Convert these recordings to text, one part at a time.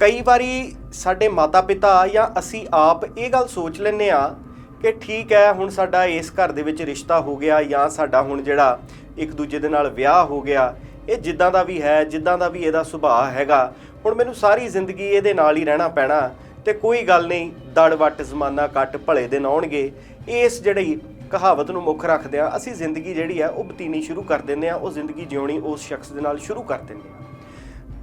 ਕਈ ਵਾਰੀ ਸਾਡੇ ਮਾਤਾ-ਪਿਤਾ ਜਾਂ ਅਸੀਂ ਆਪ ਇਹ ਗੱਲ ਸੋਚ ਲੈਂਦੇ ਆ ਕਿ ਠੀਕ ਹੈ, ਹੁਣ ਸਾਡਾ ਇਸ ਘਰ ਦੇ ਵਿੱਚ ਰਿਸ਼ਤਾ ਹੋ ਗਿਆ ਜਾਂ ਸਾਡਾ ਹੁਣ ਜਿਹੜਾ ਇੱਕ ਦੂਜੇ ਦੇ ਨਾਲ ਵਿਆਹ ਹੋ ਗਿਆ, ਇਹ ਜਿੱਦਾਂ ਦਾ ਵੀ ਹੈ, ਜਿੱਦਾਂ ਦਾ ਵੀ ਇਹਦਾ ਸੁਭਾਅ ਹੈਗਾ, ਹੁਣ ਮੈਨੂੰ ਸਾਰੀ ਜ਼ਿੰਦਗੀ ਇਹਦੇ ਨਾਲ ਹੀ ਰਹਿਣਾ ਪੈਣਾ ਤੇ ਕੋਈ ਗੱਲ ਨਹੀਂ, ਦੜ ਵੱਟ, ਜ਼ਮਾਨਾ ਕੱਟ, ਭਲੇ ਦਿਨ ਆਉਣਗੇ, ਇਸ ਜਿਹੜੀ ਕਹਾਵਤ ਨੂੰ ਮੁੱਖ ਰੱਖਦੇ ਆ ਅਸੀਂ ਜ਼ਿੰਦਗੀ ਜਿਹੜੀ ਆ ਉਹ ਬਤੀਣੀ ਸ਼ੁਰੂ ਕਰ ਦਿੰਦੇ ਆ ਉਹ ਜ਼ਿੰਦਗੀ ਜਿਉਣੀ ਉਸ ਸ਼ਖਸ ਦੇ ਨਾਲ ਸ਼ੁਰੂ ਕਰ ਦਿੰਦੇ ਆ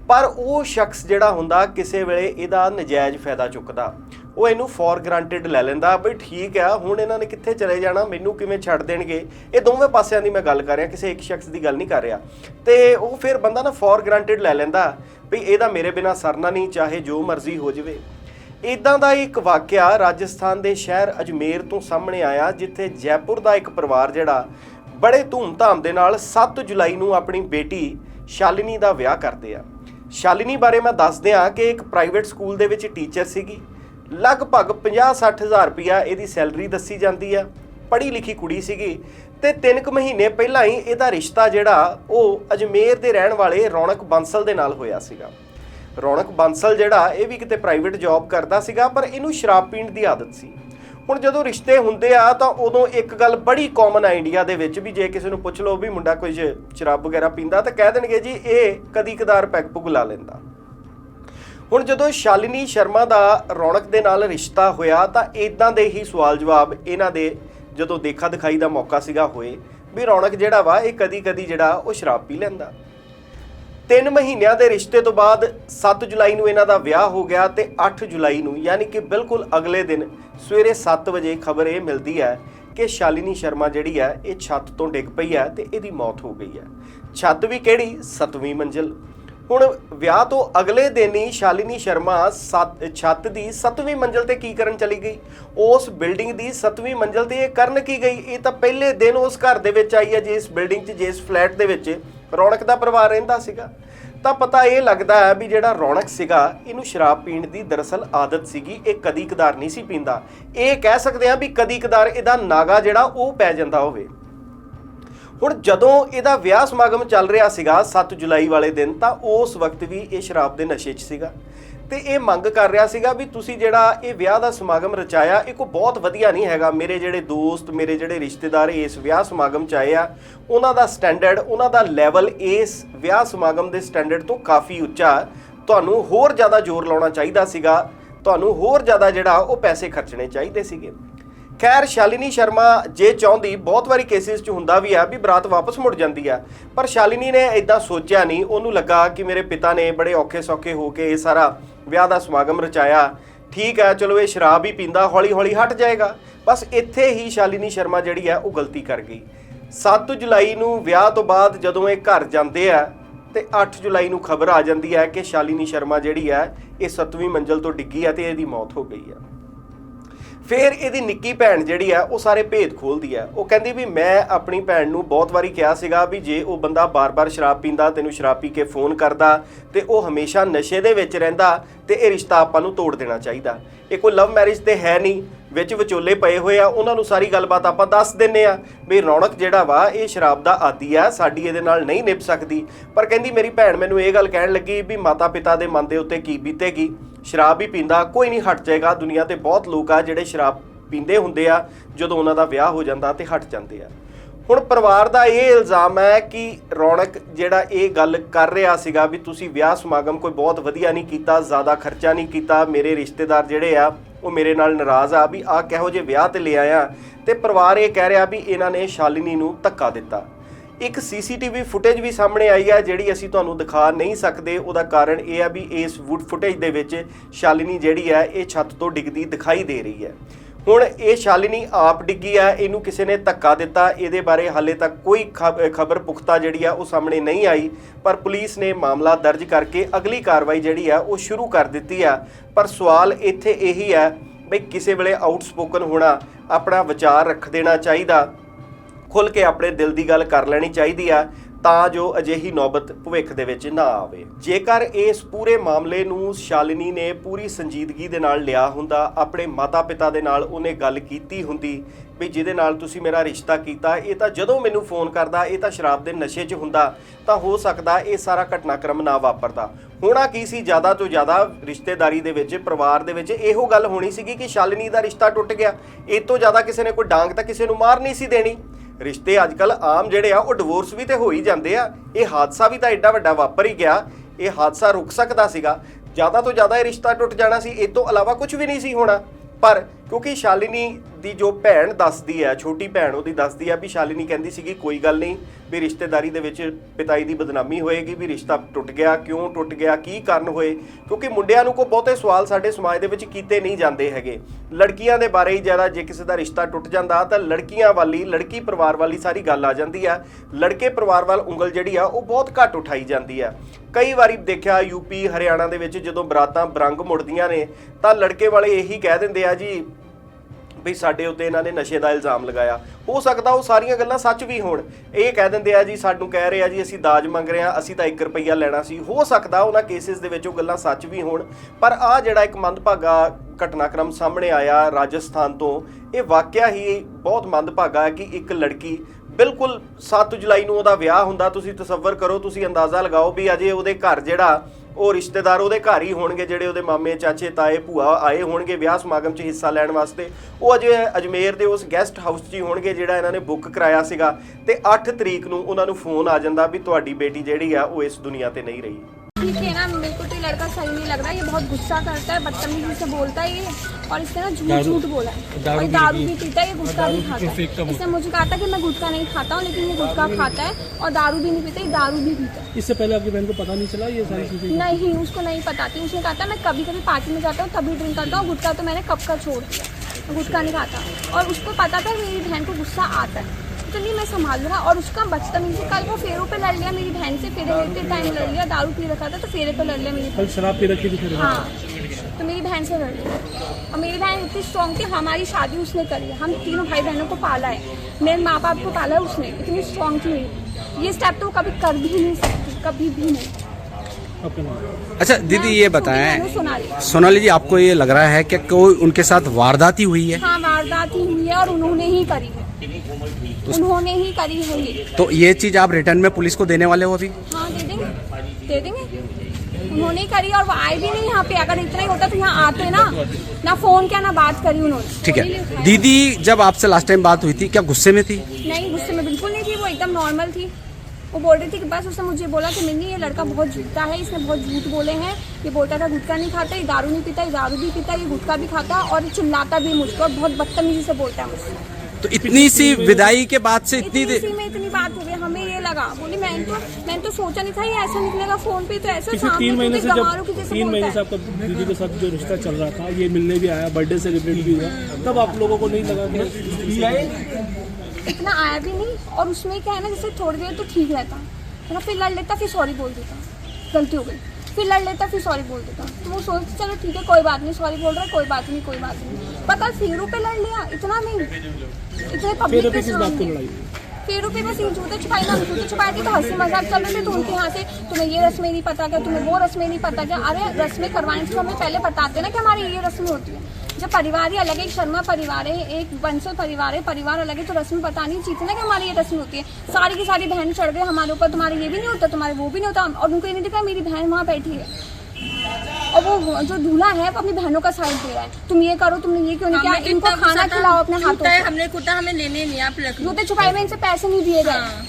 ਪਰ ਉਹ ਸ਼ਖਸ ਜਿਹੜਾ ਹੁੰਦਾ ਕਿਸੇ ਵੇਲੇ ਇਹਦਾ ਨਜਾਇਜ਼ ਫਾਇਦਾ ਚੁੱਕਦਾ। ਉਹ ਇਹਨੂੰ ਫੋਰ ਗ੍ਰਾਂਟਡ ਲੈ ਲੈਂਦਾ, ਬਈ ਠੀਕ ਆ, ਹੁਣ ਇਹਨਾਂ ਨੇ ਕਿੱਥੇ ਚਲੇ ਜਾਣਾ, ਮੈਨੂੰ ਕਿਵੇਂ ਛੱਡ ਦੇਣਗੇ? ਇਹ ਦੋਵੇਂ ਪਾਸਿਆਂ ਦੀ ਮੈਂ ਗੱਲ ਕਰ ਰਿਹਾ, ਕਿਸੇ ਇੱਕ ਸ਼ਖਸ ਦੀ ਗੱਲ ਨਹੀਂ ਕਰ ਰਿਹਾ। ਤੇ ਉਹ ਫਿਰ ਬੰਦਾ ਨਾ ਫੋਰ ਗ੍ਰਾਂਟਡ ਲੈ ਲੈਂਦਾ ਵੀ ਇਹਦਾ ਮੇਰੇ ਬਿਨਾ ਸਰਨਾ ਨਹੀਂ, ਚਾਹੇ ਜੋ ਮਰਜ਼ੀ ਹੋ ਜਾਵੇ। ਇਦਾਂ ਦਾ ਇੱਕ ਵਾਕਿਆ ਰਾਜਸਥਾਨ ਦੇ ਸ਼ਹਿਰ ਅਜਮੇਰ ਤੋਂ ਸਾਹਮਣੇ ਆਇਆ, ਜਿੱਥੇ ਜੈਪੁਰ ਦਾ ਇੱਕ ਪਰਿਵਾਰ ਜਿਹੜਾ ਬੜੇ ਧੂਮਧਾਮ ਦੇ ਨਾਲ 7 ਜੁਲਾਈ ਨੂੰ ਆਪਣੀ ਬੇਟੀ ਸ਼ਾਲਿਨੀ ਦਾ ਵਿਆਹ ਕਰਦੇ ਆ। ਸ਼ਾਲਿਨੀ ਬਾਰੇ ਮੈਂ ਦੱਸ ਦਿਆਂ ਕਿ ਇੱਕ ਪ੍ਰਾਈਵੇਟ ਸਕੂਲ ਦੇ ਵਿੱਚ ਟੀਚਰ ਸੀਗੀ। ਲਗਭਗ 50-60 ਹਜ਼ਾਰ ਰੁਪਇਆ ਇਹਦੀ ਸੈਲਰੀ ਦੱਸੀ ਜਾਂਦੀ ਆ। ਪੜ੍ਹੀ ਲਿਖੀ ਕੁੜੀ ਸੀਗੀ ਤੇ 3 ਕੁ ਮਹੀਨੇ ਪਹਿਲਾਂ ਹੀ ਇਹਦਾ ਰਿਸ਼ਤਾ ਜਿਹੜਾ, ਉਹ ਅਜਮੇਰ ਦੇ ਰਹਿਣ ਵਾਲੇ ਰੌਣਕ ਬੰਸਲ ਦੇ ਨਾਲ ਹੋਇਆ ਸੀਗਾ। ਰੌਣਕ ਬੰਸਲ ਜਿਹੜਾ, ਇਹ ਵੀ ਕਿਤੇ ਪ੍ਰਾਈਵੇਟ ਜੌਬ ਕਰਦਾ ਸੀਗਾ, ਪਰ ਇਹਨੂੰ ਸ਼ਰਾਬ ਪੀਣ ਦੀ ਆਦਤ ਸੀ। ਹੁਣ ਜਦੋਂ ਰਿਸ਼ਤੇ ਹੁੰਦੇ ਆ, ਤਾਂ ਉਦੋਂ ਇੱਕ ਗੱਲ ਬੜੀ ਕਾਮਨ ਆ ਇੰਡੀਆ ਦੇ ਵਿੱਚ ਵੀ ਜੇ ਕਿਸੇ ਨੂੰ ਪੁੱਛ ਲਓ ਵੀ ਮੁੰਡਾ ਕੁਝ ਸ਼ਰਾਬ ਵਗੈਰਾ ਪੀਂਦਾ, ਤਾਂ ਕਹਿ ਦੇਣਗੇ ਜੀ, ਇਹ ਕਦੀ ਕਦਾਰ ਪੈਗ ਪੁਗ ਲਾ ਲੈਂਦਾ। ਹੁਣ ਜਦੋਂ ਸ਼ਾਲਿਨੀ ਸ਼ਰਮਾ ਦਾ ਰੌਣਕ ਦੇ ਨਾਲ ਰਿਸ਼ਤਾ ਹੋਇਆ, ਤਾਂ ਇਦਾਂ ਦੇ ਹੀ ਸਵਾਲ ਜਵਾਬ ਇਹਨਾਂ ਦੇ ਜਦੋਂ ਦੇਖਾ ਦਿਖਾਈ ਦਾ ਮੌਕਾ ਸੀਗਾ ਹੋਏ, ਵੀ ਰੌਣਕ ਜਿਹੜਾ ਵਾ, ਇਹ ਕਦੀ ਕਦੀ ਜਿਹੜਾ ਉਹ ਸ਼ਰਾਬ ਪੀ ਲੈਂਦਾ। ਤਿੰਨ ਮਹੀਨਿਆਂ ਦੇ ਰਿਸ਼ਤੇ ਤੋਂ ਬਾਅਦ 7 ਜੁਲਾਈ ਨੂੰ ਇਹਨਾਂ ਦਾ ਵਿਆਹ ਹੋ ਗਿਆ ਤੇ 8 ਜੁਲਾਈ ਨੂੰ ਯਾਨੀ ਕਿ ਬਿਲਕੁਲ ਅਗਲੇ ਦਿਨ ਸਵੇਰੇ 7 ਵਜੇ ਖਬਰ ਇਹ ਮਿਲਦੀ ਹੈ ਕਿ ਸ਼ਾਲਿਨੀ ਸ਼ਰਮਾ ਜਿਹੜੀ ਹੈ, ਇਹ ਛੱਤ ਤੋਂ ਡਿੱਗ ਪਈ ਹੈ ਤੇ ਇਹਦੀ ਮੌਤ ਹੋ ਗਈ ਹੈ। ਛੱਤ ਵੀ ਕਿਹੜੀ? 7ਵੀਂ ਮੰਜ਼ਿਲ। ਹੁਣ ਵਿਆਹ ਤੋਂ ਅਗਲੇ ਦਿਨ ਹੀ ਸ਼ਾਲਿਨੀ ਸ਼ਰਮਾ ਸੱਤ- ਛੱਤ ਦੀ 7ਵੀਂ ਮੰਜ਼ਿਲ ਤੇ ਕੀ ਕਰਨ ਚਲੀ ਗਈ? ਉਸ ਬਿਲਡਿੰਗ ਦੀ 7ਵੀਂ ਮੰਜ਼ਿਲ ਤੇ ਇਹ ਕਰਨ ਕੀ ਗਈ? ਇਹ ਤਾਂ ਪਹਿਲੇ ਦਿਨ ਉਸ ਘਰ ਦੇ ਵਿੱਚ ਆਈ ਹੈ ਜਿਸ ਬਿਲਡਿੰਗ 'ਚ ਜਿਸ ਫਲੈਟ ਦੇ ਵਿੱਚ ਰੌਣਕ ਦਾ ਪਰਿਵਾਰ ਰਹਿੰਦਾ ਸੀਗਾ। ਤਾਂ ਪਤਾ ਇਹ ਲੱਗਦਾ ਹੈ ਵੀ ਜਿਹੜਾ ਰੌਣਕ ਸੀਗਾ, ਇਹਨੂੰ ਸ਼ਰਾਬ ਪੀਣ ਦੀ ਦਰਅਸਲ ਆਦਤ ਸੀਗੀ, ਇਹ ਕਦੀ ਕਦਾਰ ਨਹੀਂ ਸੀ ਪੀਂਦਾ। ਇਹ ਕਹਿ ਸਕਦੇ ਆ ਵੀ ਕਦੀ ਕਦਾਰ ਇਹਦਾ ਨਾਗਾ ਜਿਹੜਾ ਉਹ ਪੈ ਜਾਂਦਾ ਹੋਵੇ। ਹੁਣ ਜਦੋਂ ਇਹਦਾ ਵਿਆਹ ਸਮਾਗਮ ਚੱਲ ਰਿਹਾ ਸੀਗਾ 7 ਜੁਲਾਈ ਵਾਲੇ ਦਿਨ, ਤਾਂ ਉਸ ਵਕਤ ਵੀ ਇਹ ਸ਼ਰਾਬ ਦੇ ਨਸ਼ੇ 'ਚ ਸੀਗਾ। ਤੇ ਇਹ ਮੰਗ ਕਰ ਰਿਹਾ ਸੀਗਾ ਵੀ ਤੁਸੀਂ ਜਿਹੜਾ ਇਹ ਵਿਆਹ ਦਾ ਸਮਾਗਮ ਰਚਾਇਆ, ਇਹ ਕੋ ਬਹੁਤ ਵਧੀਆ ਨਹੀਂ ਹੈਗਾ। ਮੇਰੇ ਜਿਹੜੇ ਦੋਸਤ, ਮੇਰੇ ਜਿਹੜੇ ਰਿਸ਼ਤੇਦਾਰ ਇਸ ਵਿਆਹ ਸਮਾਗਮ 'ਚ ਆਏ ਆ, ਉਹਨਾਂ ਦਾ ਸਟੈਂਡਰਡ ਉਹਨਾਂ ਦਾ ਲੈਵਲ ਇਸ ਵਿਆਹ ਸਮਾਗਮ ਦੇ ਸਟੈਂਡਰਡ ਤੋਂ ਕਾਫੀ ਉੱਚਾ। ਤੁਹਾਨੂੰ ਹੋਰ ਜ਼ਿਆਦਾ ਜ਼ੋਰ ਲਾਉਣਾ ਚਾਹੀਦਾ ਸੀਗਾ। ਤੁਹਾਨੂੰ ਹੋਰ ਜ਼ਿਆਦਾ ਜਿਹੜਾ ਉਹ ਪੈਸੇ ਖਰਚਣੇ ਚਾਹੀਦੇ ਸੀਗੇ। ਖੈਰ, ਸ਼ਾਲਿਨੀ ਸ਼ਰਮਾ ਜੇ ਚਾਹੁੰਦੀ, ਬਹੁਤ ਵਾਰੀ ਕੇਸਿਸ 'ਚ ਹੁੰਦਾ ਵੀ ਆ ਵੀ ਬਰਾਤ ਵਾਪਸ ਮੁੜ ਜਾਂਦੀ ਆ। ਪਰ ਸ਼ਾਲਿਨੀ ਨੇ ਇਦਾਂ ਸੋਚਿਆ ਨਹੀਂ। ਉਹਨੂੰ ਲੱਗਾ ਕਿ ਮੇਰੇ ਪਿਤਾ ਨੇ ਬੜੇ ਔਖੇ ਸੌਖੇ ਹੋ ਕੇ ਇਹ ਸਾਰਾ ਵਿਆਹ ਦਾ ਸਮਾਗਮ ਰਚਾਇਆ। ਠੀਕ ਹੈ, ਚਲੋ ਇਹ ਸ਼ਰਾਬ ਹੀ ਪੀਂਦਾ ਹੌਲੀ ਹੌਲੀ ਹਟ ਜਾਏਗਾ। ਬਸ ਇੱਥੇ ਹੀ ਸ਼ਾਲਿਨੀ ਸ਼ਰਮਾ ਜਿਹੜੀ ਹੈ, ਉਹ ਗਲਤੀ ਕਰ ਗਈ। 7 ਜੁਲਾਈ ਨੂੰ ਵਿਆਹ ਤੋਂ ਬਾਅਦ ਜਦੋਂ ਇਹ ਘਰ ਜਾਂਦੇ ਆ, ਤੇ 8 ਜੁਲਾਈ ਨੂੰ ਖਬਰ ਆ ਜਾਂਦੀ ਹੈ ਕਿ ਸ਼ਾਲਿਨੀ ਸ਼ਰਮਾ ਜਿਹੜੀ ਹੈ, ਇਹ 7ਵੀਂ ਮੰਜ਼ਲ ਤੋਂ ਡਿੱਗੀ ਹੈ ਤੇ ਇਹਦੀ ਮੌਤ ਹੋ ਗਈ ਹੈ। ਫਿਰ ਇਹਦੀ ਨਿੱਕੀ ਭੈਣ ਜਿਹੜੀ ਆ, ਉਹ ਸਾਰੇ ਭੇਦ ਖੋਲਦੀ ਆ। ਉਹ ਕਹਿੰਦੀ ਵੀ ਮੈਂ ਆਪਣੀ ਭੈਣ ਨੂੰ ਬਹੁਤ ਵਾਰੀ ਕਿਹਾ ਸੀਗਾ ਵੀ ਜੇ ਉਹ ਬੰਦਾ ਬਾਰ-ਬਾਰ ਸ਼ਰਾਬ ਪੀਂਦਾ, ਤੈਨੂੰ ਸ਼ਰਾਬ ਪੀ ਕੇ ਫੋਨ ਕਰਦਾ, ਤੇ ਉਹ ਹਮੇਸ਼ਾ ਨਸ਼ੇ ਦੇ ਵਿੱਚ ਰਹਿੰਦਾ, ਤੇ ਇਹ ਰਿਸ਼ਤਾ ਆਪਾਂ ਨੂੰ ਤੋੜ ਦੇਣਾ ਚਾਹੀਦਾ। ਇਹ ਕੋਈ ਲਵ ਮੈਰਿਜ ਤੇ ਹੈ ਨਹੀਂ। ਵਿੱਚ ਵਿਚੋਲੇ ਪਏ ਹੋਏ ਆ, ਉਹਨਾਂ ਨੂੰ ਸਾਰੀ ਗੱਲਬਾਤ ਆਪਾਂ ਦੱਸ ਦਿੰਨੇ ਆ ਵੀ ਰੌਣਕ ਜਿਹੜਾ ਵਾ, ਇਹ ਸ਼ਰਾਬ ਦਾ ਆਦੀ ਆ, ਸਾਡੀ ਇਹਦੇ ਨਾਲ ਨਹੀਂ ਨਿਭ ਸਕਦੀ। ਪਰ ਕਹਿੰਦੀ ਮੇਰੀ ਭੈਣ ਮੈਨੂੰ ਇਹ ਗੱਲ ਕਹਿਣ ਲੱਗੀ ਵੀ ਮਾਤਾ ਪਿਤਾ ਦੇ ਮਨ ਦੇ ਉੱਤੇ ਕੀ ਬੀਤੇਗੀ। ਸ਼ਰਾਬ ਹੀ ਪੀਂਦਾ, ਕੋਈ ਨਹੀਂ ਹਟ ਜਾਏਗਾ। ਦੁਨੀਆ ਤੇ ਬਹੁਤ ਲੋਕ ਆ ਜਿਹੜੇ ਸ਼ਰਾਬ ਪੀਂਦੇ ਹੁੰਦੇ ਆ, ਜਦੋਂ ਉਹਨਾਂ ਦਾ ਵਿਆਹ ਹੋ ਜਾਂਦਾ ਤੇ ਹਟ ਜਾਂਦੇ ਆ। ਹੁਣ ਪਰਿਵਾਰ ਦਾ ਇਹ ਇਲਜ਼ਾਮ ਹੈ ਕਿ ਰੌਣਕ ਜਿਹੜਾ ਇਹ ਗੱਲ ਕਰ ਰਿਹਾ ਸੀਗਾ ਵੀ ਤੁਸੀਂ ਵਿਆਹ ਸਮਾਗਮ ਕੋਈ ਬਹੁਤ ਵਧੀਆ ਨਹੀਂ ਕੀਤਾ, ਜ਼ਿਆਦਾ ਖਰਚਾ ਨਹੀਂ ਕੀਤਾ, ਮੇਰੇ ਰਿਸ਼ਤੇਦਾਰ ਜਿਹੜੇ ਆ, ਉਹ ਮੇਰੇ ਨਾਲ ਨਾਰਾਜ਼ ਆ ਵੀ ਆ ਕਿਹੋ ਜਿਹੇ ਵਿਆਹ ਤੇ ਲੈ ਆਇਆ। ਤੇ ਪਰਿਵਾਰ ਇਹ ਕਹਿ ਰਿਹਾ ਵੀ ਇਹਨਾਂ ਨੇ ਸ਼ਾਲਿਨੀ ਨੂੰ ਧੱਕਾ ਦਿੱਤਾ। ਇੱਕ ਸੀਸੀਟੀਵੀ ਫੁਟੇਜ ਵੀ ਸਾਹਮਣੇ ਆਈ ਹੈ, ਜਿਹੜੀ ਅਸੀਂ ਤੁਹਾਨੂੰ ਦਿਖਾ ਨਹੀਂ ਸਕਦੇ। ਉਹਦਾ ਕਾਰਨ ਇਹ ਆ ਵੀ ਇਸ ਵੁੱਡ ਫੁਟੇਜ ਦੇ ਵਿੱਚ ਸ਼ਾਲਿਨੀ ਜਿਹੜੀ ਹੈ, ਇਹ ਛੱਤ ਤੋਂ ਡਿੱਗਦੀ ਦਿਖਾਈ ਦੇ ਰਹੀ ਹੈ। ਹੁਣ ਇਹ ਸ਼ਾਲਿਨੀ ਆਪ ਡਿੱਗੀ ਹੈ, ਇਹਨੂੰ ਕਿਸੇ ਨੇ ਧੱਕਾ ਦਿੱਤਾ। ਇਹਦੇ ਬਾਰੇ ਹਾਲੇ ਤੱਕ ਕੋਈ ਖਬਰ ਪੁਖਤਾ ਜਿਹੜੀ ਆ ਉਹ ਸਾਹਮਣੇ ਨਹੀਂ ਆਈ। ਪਰ ਪੁਲਿਸ ਨੇ ਮਾਮਲਾ ਦਰਜ ਕਰਕੇ ਅਗਲੀ ਕਾਰਵਾਈ ਜਿਹੜੀ ਆ ਉਹ ਸ਼ੁਰੂ ਕਰ ਦਿੱਤੀ ਆ ਪਰ ਸਵਾਲ ਇੱਥੇ ਇਹੀ ਹੈ, ਬਈ ਕਿਸੇ ਵੇਲੇ ਆਊਟਸਪੋਕਨ ਹੋਣਾ, ਆਪਣਾ ਵਿਚਾਰ ਰੱਖ ਦੇਣਾ ਚਾਹੀਦਾ। ਖੁੱਲ ਕੇ ਆਪਣੇ ਦਿਲ ਦੀ ਗੱਲ ਕਰ ਲੈਣੀ ਚਾਹੀਦੀ ਆ, ਤਾਂ ਜੋ ਅਜਿਹੀ ਨੌਬਤ ਭਵਿੱਖ ਦੇ ਵਿੱਚ ਨਾ ਆਵੇ। ਜੇਕਰ ਇਸ ਪੂਰੇ ਮਾਮਲੇ ਨੂੰ ਸ਼ਾਲਿਨੀ ਨੇ ਪੂਰੀ ਸੰਜੀਦਗੀ ਦੇ ਨਾਲ ਲਿਆ ਹੁੰਦਾ, ਆਪਣੇ ਮਾਤਾ-ਪਿਤਾ ਦੇ ਨਾਲ ਉਹਨੇ ਗੱਲ ਕੀਤੀ ਹੁੰਦੀ ਵੀ ਜਿਹਦੇ ਨਾਲ ਤੁਸੀਂ ਮੇਰਾ ਰਿਸ਼ਤਾ ਕੀਤਾ, ਇਹ ਤਾਂ ਜਦੋਂ ਮੈਨੂੰ ਫੋਨ ਕਰਦਾ, ਇਹ ਤਾਂ ਸ਼ਰਾਬ ਦੇ ਨਸ਼ੇ 'ਚ ਹੁੰਦਾ, ਤਾਂ ਹੋ ਸਕਦਾ ਇਹ ਸਾਰਾ ਘਟਨਾਕ੍ਰਮ ਨਾ ਵਾਪਰਦਾ। ਹੋਣਾ ਕੀ ਸੀ? ਜ਼ਿਆਦਾ ਤੋਂ ਜ਼ਿਆਦਾ ਰਿਸ਼ਤੇਦਾਰੀ ਦੇ ਵਿੱਚ, ਪਰਿਵਾਰ ਦੇ ਵਿੱਚ ਇਹੋ ਗੱਲ ਹੋਣੀ ਸੀਗੀ ਕਿ ਸ਼ਾਲਿਨੀ ਦਾ ਰਿਸ਼ਤਾ ਟੁੱਟ ਗਿਆ। ਇਹ ਤੋਂ ਜ਼ਿਆਦਾ ਕਿਸੇ ਨੇ ਕੋਈ ਡਾਂਗ ਤਾਂ ਕਿਸੇ ਨੂੰ ਮਾਰ ਨਹੀਂ ਸੀ ਦੇਣੀ। ਰਿਸ਼ਤੇ ਅੱਜ ਕੱਲ ਆਮ ਜਿਹੜੇ ਆ, ਉਹ ਡਿਵੋਰਸ ਵੀ ਤੇ ਹੋ ਹੀ ਜਾਂਦੇ ਆ। ਇਹ ਹਾਦਸਾ ਵੀ ਤਾਂ ਐਡਾ ਵੱਡਾ ਵਾਪਰ ਹੀ ਗਿਆ। ਇਹ ਹਾਦਸਾ ਰੁਕ ਸਕਦਾ ਸੀਗਾ। ਜ਼ਿਆਦਾ ਤੋਂ ਜ਼ਿਆਦਾ ਇਹ ਰਿਸ਼ਤਾ ਟੁੱਟ ਜਾਣਾ ਸੀ। ਇਹ ਤੋਂ ਇਲਾਵਾ ਕੁਝ ਵੀ ਨਹੀਂ ਸੀ ਹੋਣਾ। ਪਰ ਕਿਉਂਕਿ ਸ਼ਾਲਿਨੀ ਦੀ ਜੋ ਭੈਣ ਦੱਸਦੀ ਹੈ, ਛੋਟੀ ਭੈਣ ਉਹਦੀ ਦੱਸਦੀ ਹੈ ਵੀ ਸ਼ਾਲਿਨੀ ਕਹਿੰਦੀ ਸੀਗੀ, ਕੋਈ ਗੱਲ ਨਹੀਂ, ਵੀ ਰਿਸ਼ਤੇਦਾਰੀ ਦੇ ਵਿੱਚ ਪਿਤਾਈ ਦੀ ਬਦਨਾਮੀ ਹੋਏਗੀ, ਵੀ ਰਿਸ਼ਤਾ ਟੁੱਟ ਗਿਆ, ਕਿਉਂ ਟੁੱਟ ਗਿਆ, ਕੀ ਕਾਰਨ ਹੋਏ? ਕਿਉਂਕਿ ਮੁੰਡਿਆਂ ਨੂੰ ਕੋ ਬਹੁਤੇ ਸਵਾਲ ਸਾਡੇ ਸਮਾਜ ਦੇ ਵਿੱਚ ਕੀਤੇ ਨਹੀਂ ਜਾਂਦੇ ਹੈਗੇ। ਲੜਕੀਆਂ ਦੇ ਬਾਰੇ ਹੀ ਜ਼ਿਆਦਾ ਜੇ ਕਿਸੇ ਦਾ ਰਿਸ਼ਤਾ ਟੁੱਟ ਜਾਂਦਾ, ਤਾਂ ਲੜਕੀਆਂ ਵਾਲੀ, ਲੜਕੀ ਪਰਿਵਾਰ ਵਾਲੀ ਸਾਰੀ ਗੱਲ ਆ ਜਾਂਦੀ ਆ। ਲੜਕੇ ਪਰਿਵਾਰ ਵੱਲ ਉਂਗਲ ਜਿਹੜੀ ਆ, ਉਹ ਬਹੁਤ ਘੱਟ ਉਠਾਈ ਜਾਂਦੀ ਆ। ਕਈ ਵਾਰੀ ਦੇਖਿਆ ਯੂਪੀ ਹਰਿਆਣਾ ਦੇ ਵਿੱਚ ਜਦੋਂ ਬਰਾਤਾਂ ਬਰੰਗ ਮੁੜਦੀਆਂ ਨੇ, ਤਾਂ ਲੜਕੇ ਵਾਲੇ ਇਹੀ ਕਹਿ ਦਿੰਦੇ ਆ ਜੀ ਵੀ ਸਾਡੇ ਉੱਤੇ ਇਹਨਾਂ ਨੇ ਨਸ਼ੇ ਦਾ ਇਲਜ਼ਾਮ ਲਗਾਇਆ। ਹੋ ਸਕਦਾ ਉਹ ਸਾਰੀਆਂ ਗੱਲਾਂ ਸੱਚ ਵੀ ਹੋਣ। ਇਹ ਕਹਿ ਦਿੰਦੇ ਆ ਜੀ, ਸਾਨੂੰ ਕਹਿ ਰਹੇ ਆ ਜੀ, ਅਸੀਂ ਦਾਜ ਮੰਗ ਰਹੇ ਆ, ਅਸੀਂ ਤਾਂ 1 ਰੁਪਈਆ ਲੈਣਾ ਸੀ। ਹੋ ਸਕਦਾ ਉਹਨਾਂ ਕੇਸਿਸ ਦੇ ਵਿੱਚ ਉਹ ਗੱਲਾਂ ਸੱਚ ਵੀ ਹੋਣ, ਪਰ ਆ ਜਿਹੜਾ ਇੱਕ ਮੰਦਭਾਗਾ ਘਟਨਾਕ੍ਰਮ ਸਾਹਮਣੇ ਆਇਆ ਰਾਜਸਥਾਨ ਤੋਂ, ਇਹ ਵਾਕਿਆ ਹੀ ਬਹੁਤ ਮੰਦਭਾਗਾ ਹੈ ਕਿ ਇੱਕ ਲੜਕੀ ਬਿਲਕੁਲ 7 ਜੁਲਾਈ ਨੂੰ ਉਹਦਾ ਵਿਆਹ ਹੁੰਦਾ, ਤੁਸੀਂ ਤਸਵਰ ਕਰੋ, ਤੁਸੀਂ ਅੰਦਾਜ਼ਾ ਲਗਾਓ ਵੀ ਅਜੇ ਉਹਦੇ ਘਰ ਜਿਹੜਾ ਉਹ ਰਿਸ਼ਤੇਦਾਰ ਉਹਦੇ ਘਰ ਹੀ ਹੋਣਗੇ, ਜਿਹੜੇ ਉਹਦੇ ਮਾਮੇ, ਚਾਚੇ, ਤਾਏ, ਭੂਆ ਆਏ ਹੋਣਗੇ ਵਿਆਹ ਸਮਾਗਮ 'ਚ ਹਿੱਸਾ ਲੈਣ ਵਾਸਤੇ। ਉਹ ਅਜੇ ਅਜਮੇਰ ਦੇ ਉਸ ਗੈਸਟ ਹਾਊਸ 'ਚ ਹੀ ਹੋਣਗੇ, ਜਿਹੜਾ ਇਹਨਾਂ ਨੇ ਬੁੱਕ ਕਰਾਇਆ ਸੀਗਾ। ਤੇ 8 ਤਰੀਕ ਨੂੰ ਉਹਨਾਂ ਨੂੰ ਫੋਨ ਆ ਜਾਂਦਾ ਵੀ ਤੁਹਾਡੀ ਬੇਟੀ ਜਿਹੜੀ ਆ, ਉਹ ਇਸ ਦੁਨੀਆ ਤੇ ਨਹੀਂ ਰਹੀ। ठीक है ना मेरे को तो ये लड़का सही नहीं लग रहा ये बहुत गुस्सा करता है बदतमीजी से बोलता है ये और इसने ना झूठ झूठ बोला है। और दारू भी पीता है ये गुटखा भी खाता है। इसने मुझे कहा था कि मैं गुटखा नहीं खाता हूँ लेकिन ये गुटखा खाता है और दारू भी नहीं पीता ये दारू भी पीता है। इससे पहले आपकी बहन को पता नहीं चला ये सारी चीज़ें? नहीं उसको नहीं पता थी। उसने कहा था मैं कभी कभी पार्टी में जाता हूँ तभी ड्रिंक करता हूँ गुटखा तो मैंने कब का छोड़ दिया। मैं गुटखा नहीं खाता और उसको पता था मेरी बहन को गुस्सा आता है। चलिए मैं संभाल लूँगा और उसका बदतमीजी कल वो फेरों पे लड़ लिया मेरी बहन से फेरे लेते टाइम लड़ लिया दारू पी रखा था तो फेरे पे लड़ लिया मेरी कल शराब पी रखी थी फिर? हाँ तो मेरी बहन से लड़ लिया। और मेरी बहन इतनी स्ट्रॉन्ग थी हमारी शादी उसने करी हम तीनों भाई बहनों को पाला है। मेरे माँ बाप को पाला है उसने इतनी स्ट्रॉन्ग थी मेरी। ये स्टेप तो कभी कर भी नहीं सकती कभी भी नहीं। अच्छा दीदी ये बताएँ। सोनाली जी आपको ये लग रहा है कि कोई उनके साथ वारदात ही हुई है? हाँ वारदात ही हुई है और उन्होंने ही करी है। उन्होंने ही करी है ये। तो ये चीज़ आप रिटर्न में पुलिस को देने वाले हो अभी? हाँ दे देंगे। दे देंगे। उन्होंने ही करी और वो आए भी नहीं यहाँ पे। अगर इतना ही होता तो यहाँ आते ना। ना फ़ोन क्या ना बात करी उन्होंने। ठीक है। दीदी जब आपसे लास्ट टाइम बात हुई थी क्या गुस्से में थी? नहीं गुस्से में बिल्कुल नहीं थी। वो एकदम नॉर्मल थी। वो बोल रही थी कि बस उसने मुझे बोला कि मिन्नी ये लड़का बहुत झूठा है। इसने बहुत झूठ बोले हैं। ये बोलता था गुटखा नहीं खाता ये दारू नहीं पीता ये दारू भी पीता ये गुटखा भी खाता और चिल्लाता भी मुझको और बहुत बदतमीजी से बोलता है मुझसे। तो इतनी सी विदाई के बाद से इतनी इतनी देर में इतनी बात हो गई हमें ये लगा। बोली मैंने तो मैंने तो सोचा नहीं था ये ऐसा निकलेगा फ़ोन पे तो ऐसा पिछले तीन महीने से जब तीन महीने से आपका दीदी के साथ जो रिश्ता चल रहा था ये मिलने भी आया बर्थडे सेलिब्रेट भी हुआ तब आप लोगों को नहीं लगा इतना आया भी नहीं और उसमें क्या है ना जैसे थोड़ी देर तो ठीक रहता। है ना फिर लड़ लेता फिर सॉरी बोल देता। गलती हो गई। फिर लड़ लेता फिर सॉरी बोल देता। तो वो सोचते चलो ठीक है कोई बात नहीं सॉरी बोल रहा है कोई बात नहीं कोई बात नहीं। पर कल फेरों पे लड़ लिया इतना नहीं। इतने पब्लिक के सामने। फेरों बस ये जूते छुपाई ना जूते छुपाई थी तो हँसी मज़ाक चल रहे थे तो उनके यहाँ से तुम्हें ये रस्में नहीं पता क्या तुम्हें वो रस्में नहीं पता क्या? अरे रस्में करवाने से तो हमें पहले बताते ना कि हमारी ये रस्में होती है। जब परिवार ही अलग है एक शर्मा परिवार है एक बंसल परिवार है परिवार अलग है तो रस्म बतानी चाहिए ना कि हमारी ये रस्म होती है। सारी की सारी बहन चढ़ गए हमारे ऊपर तुम्हारे ये भी नहीं होता तुम्हारे वो भी नहीं होता और उनको ये नहीं दिखा मेरी बहन वहाँ बैठी है। वो जो दूल्हा है वो अपनी बहनों का साइड दे रहा है तुम ये करो तुमने ये क्यों नहीं किया हमें इनको कितना खाना गुस्सा खिलाओ था, अपने झूठा हाथों है से हमने कुटा हमें लेने नहीं आप रख लो जूते छुपाए में इनसे पैसे नहीं दिए गए हाँ।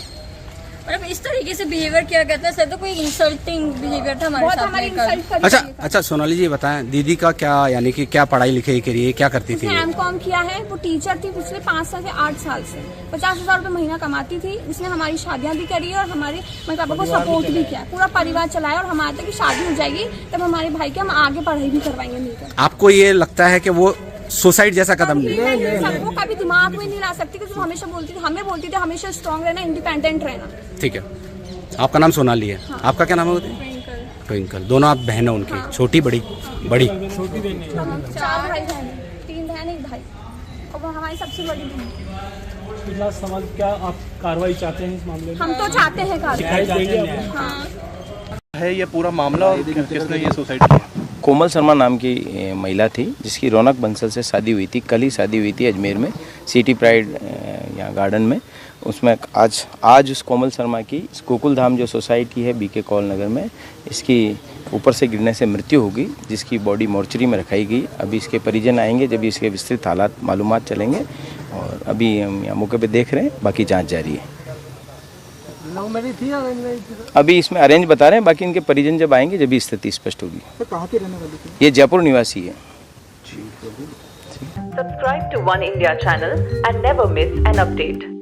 मतलब इस तरीके से बिहेवियर किया गया था सर तो कोई इंसल्टिंग बिहेवियर था हमारे बहुत साथ में कल? इंसल्ट अच्छा अच्छा सोनाली जी बताएँ दीदी का क्या यानी कि क्या पढ़ाई लिखाई करी है क्या करती थी? एम कॉम किया है वो टीचर थी पिछले पाँच साल से आठ साल से। पचास हज़ार रूपए महीना कमाती थी उसने हमारी शादियाँ भी करी और हमारे मम्मी पापा को सपोर्ट भी किया। पूरा परिवार चलाया और हमारे तक की शादी हो जाएगी तब हमारे भाई के हम आगे पढ़ाई भी करवाएँगे मिलकर। आपको ये लगता है की वो सुसाइड जैसा कदम नहीं, सबको कभी दिमाग में नहीं ला सकती क्योंकि हमेशा बोलती थी हमें बोलती थी हमेशा स्ट्रांग रहना इंडिपेंडेंट रहना। ठीक है। आपका नाम सोनाली है। हाँ। आपका क्या नाम है ट्विंकल। दोनों आप बहन हैं उनकी। छोटी बड़ी? बड़ी। छोटी बहन है। चार भाई बहन तीन बहन एक भाई। और वो हमारी सबसे बड़ी बहन है। सवाल क्या आप कार्रवाई चाहते हैं इस मामले में? हम तो चाहते हैं कार्रवाई। हाँ। है ये पूरा मामला किसने ये सुसाइड किया? कोमल शर्मा नाम की महिला थी, जिसकी रौनक बंसल से शादी हुई थी, कल ही शादी हुई थी अजमेर में, सिटी प्राइड यहाँ गार्डन में। उसमें आज आज उस कोमल शर्मा की गोकुल धाम जो सोसाइटी है, बीके कॉल नगर में, इसकी ऊपर से गिरने से मृत्यु होगी, जिसकी बॉडी मोर्चरी में रखाई गई। अभी इसके परिजन आएँगे, जब इसके विस्तृत हालात मालूम चलेंगे, और अभी हम यहाँ मौके पर देख रहे हैं, बाकी जाँच जारी है। अभी इसमें अरेंज बता रहे हैं बाकी इनके परिजन जब आएँगे जब भी स्थिति स्पष्ट होगी। कहाँ की रहने वाली थी? ये जयपुर निवासी है। Subscribe to One India channel and never miss an update.